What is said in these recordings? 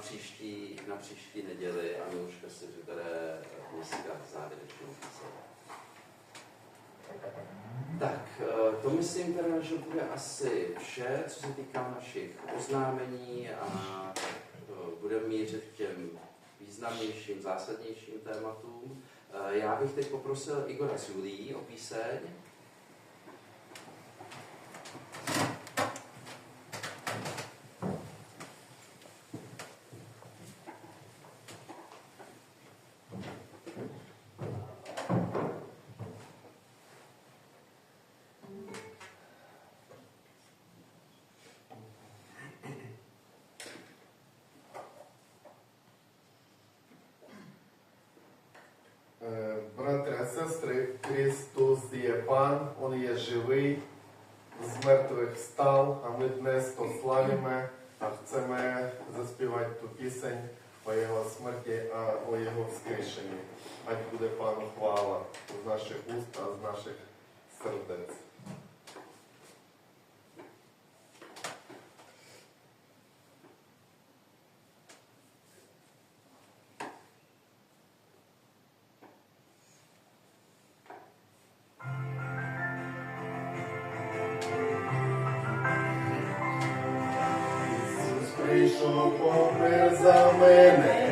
příští, na příští neděli a Miluška si vybere dneska závěrečnou píseň. Tak, eh, to myslím teda, že bude asi vše, co se týká našich oznámení a eh, budeme mířit k těm významnějším, zásadnějším tématům. Eh, Já bych teď poprosil Igora s Julí o píseň. Христос є Пан, Он є живий, з мертвих встав, а ми днес то а хочемо заспівати ту пісень о Його смерті, а о Його воскрешенні. Ать буде Пану хвала з наших уст, а з наших сердець. Прийшов помер за мене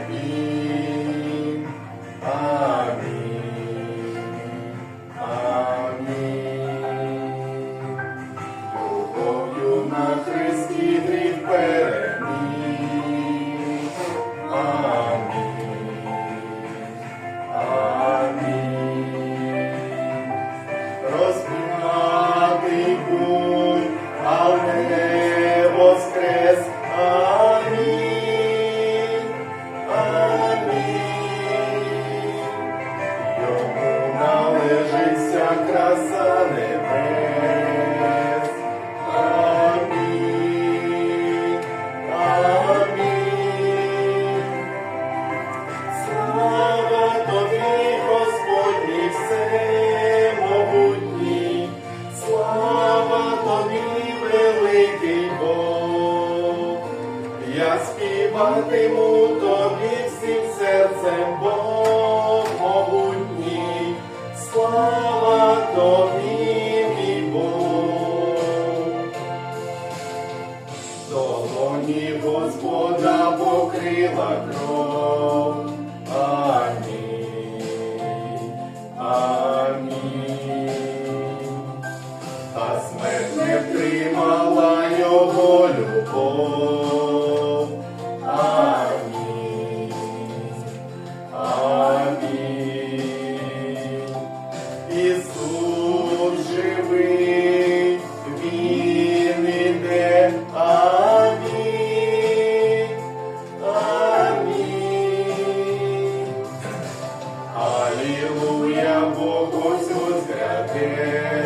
вся краса небес. Долоні Господа покрила кров. Амінь. Амінь. Та смерть не втримала його любов. again.